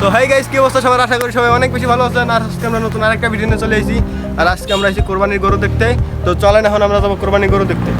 তো hi guys কি অবস্থা সবার? আশা করি সবাই অনেক বেশি ভালো আছেন। আর আজকে আমরা নতুন আরেকটা ভিডিও নিয়ে চলে এসেছি। আর আজকে আমরা এসেছি কোরবানির গরু দেখতে। তো চলেন এখন আমরা যাব কোরবানির গরু দেখতে।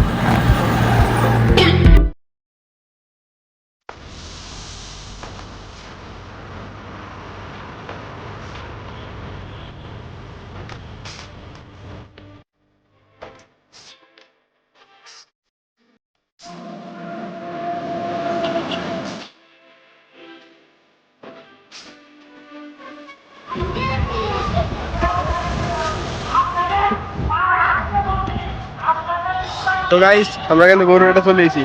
তো গাইস আমরা কিন্তু গরু এটা চলে এসেছি।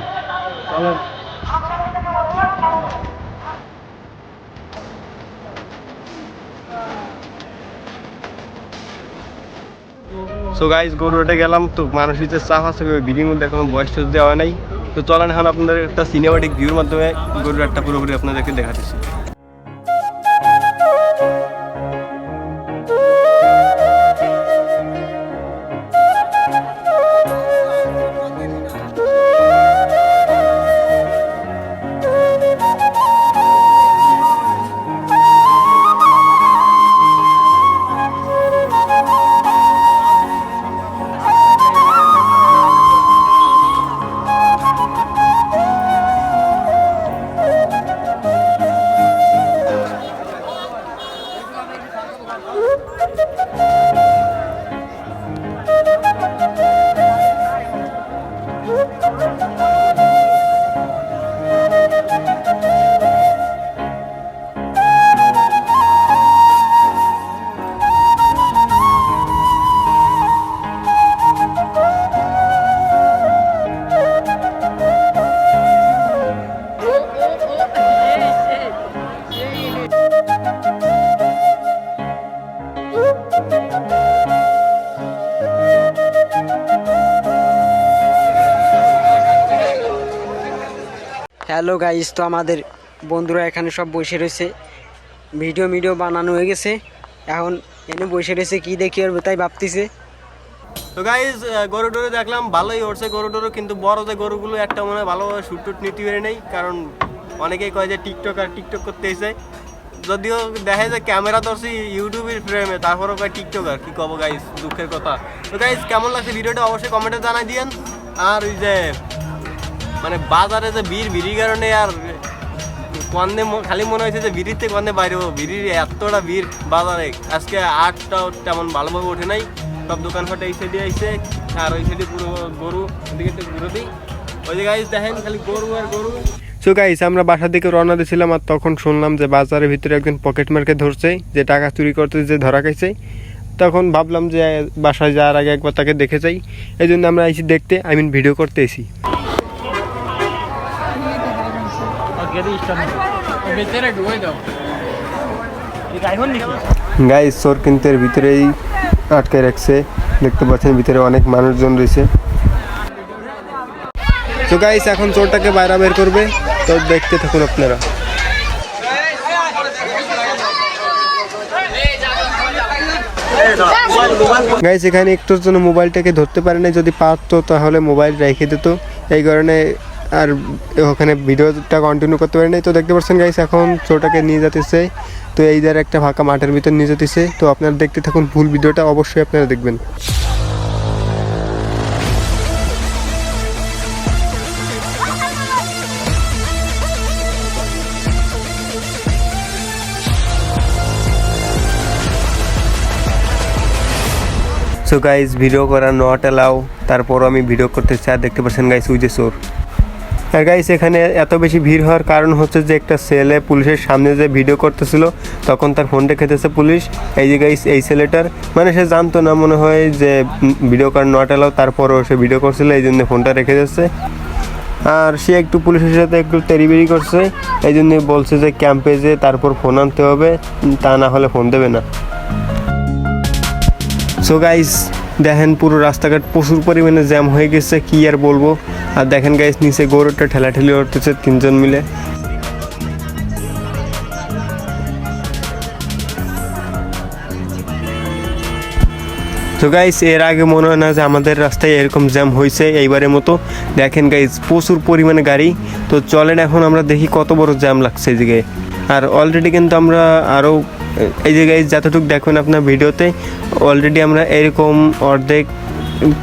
সো গাইস গরুটা গেলাম, তো মানুষ হচ্ছে চাপ আছে ভিডিওর মধ্যে এখনও বয়স দেওয়া নাই। তো চলেন এখন আপনাদের একটা সিনেমাটিক ভিউর মাধ্যমে গরুর একটা পুরোপুরি আপনাদেরকে দেখাতেছি। হ্যালো গাইস তো আমাদের বন্ধুরা এখানে সব বসে রয়েছে। ভিডিও ভিডিও বানানো হয়ে গেছে। এখন এনে বসে রয়েছে, কি দেখি আর তাই ভাবতেছে। তো গাইজ গরু টরু দেখলাম ভালোই উঠছে গরু টরু কিন্তু বড় যে গরুগুলো, একটা মনে হয় ভালোভাবে শুট টুট নিতে পেরে নেই, কারণ অনেকেই কয় যে টিকটক আর টিকটক করতে এসে যদিও দেখা যায় ক্যামেরা ধরছি ইউটিউবের ফ্রেমে তারপরেও কয় টিকটক আর, কি কব গাইজ দুঃখের কথা। তো গাইজ কেমন লাগছে ভিডিওটা? অবশ্যই কমেন্টে জানাই দিয়েন। আর ওই যে মানে বাজারে যে বীর বিড়ির কারণে আর কন্দে খালি মনে হয়েছে যে থেকে কন্দে বাইরে বিড়ির এতটা ভিড় বাজারে, আজকে আটটাও তেমন ভালোভাবে ওঠে নাই। সব দোকানপাটে এই সাইডে আইসে, আর ওই সাইডে পুরো গরু, ওদিকে একটু ঘুরে দিই। ওই যে গাইজ দেখেন খালি গরু আর গরু। সো গাইস আমরা বাসার দিকে রওনা দিয়েছিলাম আর তখন শুনলাম যে বাজারের ভিতরে একজন পকেট মার্কে ধরছে, যে টাকা চুরি করতে যে ধরা খাইছে। তখন ভাবলাম যে বাসায় যাওয়ার আগে একবার তাকে দেখে যাই। এই জন্য আমরা এসে দেখতে আই মিন ভিডিও করতে এসি গাইস চোর কিন্তু এর ভিতরেই আটকে রাখছে। দেখতে পাচ্ছেন ভিতরে অনেক মানুষজন রয়েছে। তো গাইস এখন চোরটাকে বাইরে বের করবে। তো দেখতে থাকুন আপনারা। গাইস এখানে একটুর জন্য মোবাইলটাকে ধরতে পারে না যদি পারতো তাহলে মোবাইল রেখে দিত। এই কারণে আর ওখানে ভিডিওটা কন্টিনিউ করতে পারি নাই। তো দেখতে পাচ্ছেন গাইস এখন চোরটাকে নিয়ে যেতেছে তো এই ধারে একটা ফাঁকা মাঠের ভিতর নিয়ে যেতেছে তো আপনারা দেখতে থাকুন ফুল ভিডিওটা, অবশ্যই আপনারা দেখবেন। সো গাইস ভিডিও করা নট অ্যালাউ তারপর আমি ভিডিও করতে চাই দেখতে পাচ্ছেন গাইস উই যে চোর। আর গাইস এখানে এত বেশি ভিড় হওয়ার কারণ হচ্ছে যে একটা ছেলে পুলিশের সামনে যে ভিডিও করতেছিল, তখন তার ফোনটা খেতেছে পুলিশ। এই যে গাইস এই ছেলেটার মানে সে জানতো না মনে হয় যে ভিডিও করা নট অ্যালাউ তারপরও সে ভিডিও করছিল এই জন্য ফোনটা রেখে যাচ্ছে আর সে একটু পুলিশের সাথে একটু তেরিবেরি করছে এই জন্য বলছে যে ক্যাম্পে যে তারপর ফোন আনতে হবে তা না হলে ফোন দেবে না। সো গাইস দেখেন পুরো রাস্তাঘাট প্রচুর পরিমাণে জ্যাম হয়ে গেছে, কি আর বলব? আর দেখেন গাইস নিচে গরুটা ঠেলাঠেলি উঠতেছে তিনজন মিলে। তো গাইস এর আগে মনে হয় না যে আমাদের রাস্তায় এরকম জ্যাম হয়েছে এইবারের মতো। দেখেন গাইস প্রচুর পরিমাণে গাড়ি। তো চলেন এখন আমরা দেখি কত বড় জ্যাম লাগছে জায়গায় আর অলরেডি কিন্তু আমরা আরও এই জায়গায় যতটুকু দেখুন আপনার ভিডিওতে অলরেডি আমরা এরকম অর্ধেক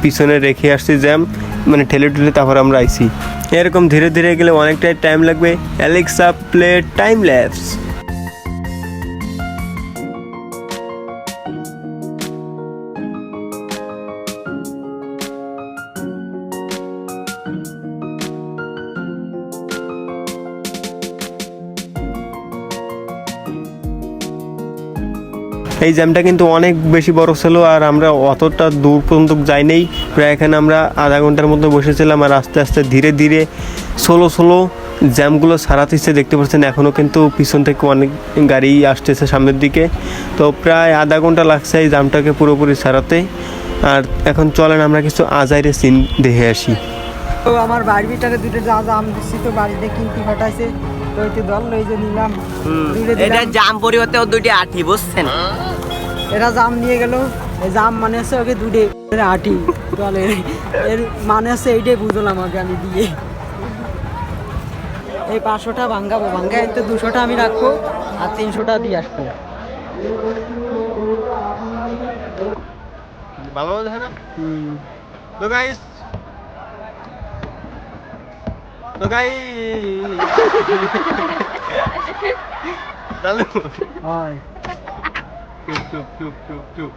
পিছনে রেখে আসছি জ্যাম মানে ঠেলে ঠেলে তারপর আমরা আইছি। এরকম ধীরে ধীরে গেলে অনেকটাই টাইম লাগবে। অ্যালেক্সা প্লে টাইম ল্যাপস এই জ্যামটা কিন্তু অনেক বেশি বড় ছিল আর আমরা অতটা দূর পর্যন্ত যাইনি। প্রায় এখানে আমরা আধা ঘণ্টার মধ্যে বসেছিলাম আর আস্তে আস্তে ধীরে ধীরে সোলো সোলো জ্যামগুলো সারাতেছে। দেখতে পাচ্ছেন এখনও কিন্তু পিছন থেকে অনেক গাড়ি আসতেছে সামনের দিকে। তো প্রায় আধা ঘণ্টা লাগছে এই জ্যামটাকে পুরোপুরি সারাতে। আর এখন চলেন আমরা কিছু আজাইরে সিন দেখে আসি। তো আমার বাড়ির ভিতরে দুটো যা জাম দিচ্ছি তো বাড়িতে কিনতে ফাটাইছে। তো ওইতে দল লই যে নিলাম এটা জাম পরিবর্তে ও দুইটি আঠি বুঝছেন? এরা জাম নিয়ে গেল। এই জাম মানে হচ্ছে ওকে দুটে আটি। দলে এর মানে হচ্ছে এইটাই বুঝলাম আগে আমি দিয়ে। এই পাঁচশোটা ভাঙ্গাবো ভাঙ্গায় তো দুশোটা আমি রাখব আর তিনশোটা দিয়ে আসব। ভালো না? তো গাইস তো গাইস চালু হয়। চুপ চুপ চুপ চুপ চুপ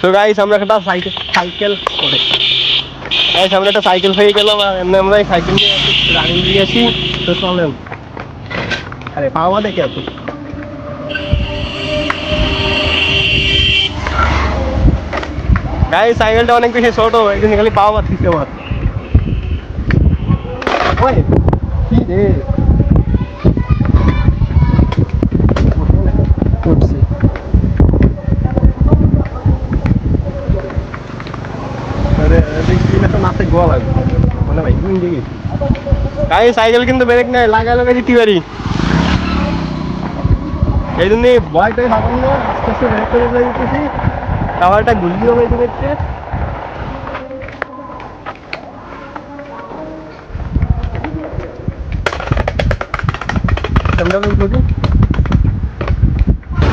তো গাইস আমরা একটা সাইকেল সাইকেল করে। গাইস আমরা একটা সাইকেল হয়ে গেলাম আর এমনি আমরা সাইকেল নিয়ে রানিং দিয়ে আসি তো চলেন। আরে পাওয়া দেখে এত গাইস সাইকেলটা অনেক বেশি ছোট এই জন্য খালি পাওয়া পাচ্ছিস আমার ওই কি রে উঠছে আরে দেখি তো নাতে গোয়া লাগবে মানে ভাই তুমি দেখি গাই সাইকেল কিন্তু ব্রেক নাই লাগা লাগা দিতে পারি এই জন্য ভাবুন না আস্তে আস্তে ব্রেক করে যাইতেছি টাওয়ারটা গুলি হবে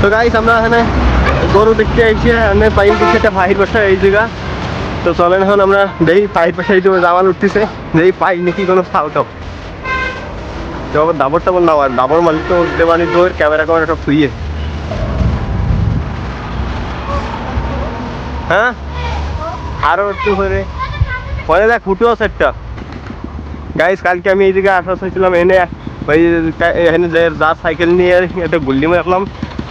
তো গাইস আমরা এখানে গরু দেখতে আইছি, এখানে পাইন দিচ্ছে একটা ভাইয়ের বাসা এই জায়গা। তো চলেন এখন আমরা দেখি পাইপ পাশে এই যে জামাল উঠতেছে। দেখি পাই নাকি কোনো ফাউ আবার দাবর টাবর না, দাবর মালিক তো দেবানি তোর ক্যামেরা ক্যামেরা সব থুইয়ে হ্যাঁ? আরও একটু করে পরে দেখ, ফুটো আছে একটা। গাইস কালকে আমি এই জায়গায় আসা হয়েছিলাম এনে ওই এখানে যার সাইকেল নিয়ে একটা গুল্লি মারলাম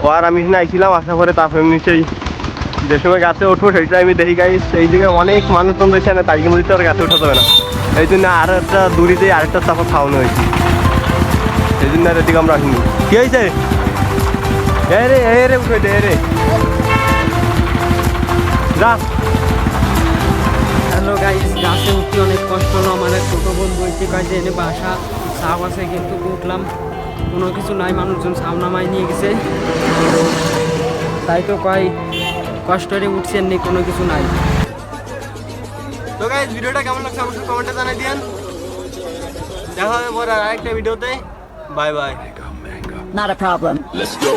ও আর আমি এখানে আইছিলাম, আসার পরে তারপরে নিচেই যে সময় গাছে উঠবো সেইটা আমি দেখি গাইস এই জায়গায় অনেক মানুষজন রয়েছে না তাই মধ্যে তো আর গাছে উঠা হবে না। এই জন্য আর একটা দূরিতে আরেকটা চাপা খাওয়ানো হয়েছে। জন্য এদিকে আমরা আসিনি। কি হয়েছে? এ রে এ রে উঠে দে এ রে। যা। হ্যালো গাইস গাছে উঠতে অনেক কষ্ট হলো আমার এক ছোটো বোন বইতে কয় যে এনে বাসা সাপ আছে কিন্তু উঠলাম। কোনো কিছু নাই মানুষজন সামনামাই নিয়ে গেছে। তাই তো কয় কষ্টরে উঠছে এমনি কোনো কিছু নাই। তো গাইস ভিডিওটা কেমন লাগছে? অবশ্যই কমেন্টে জানাই দিয়েন। দেখা হবে পরে আরেকটা ভিডিওতে। Bye bye. Not a problem. Let's go.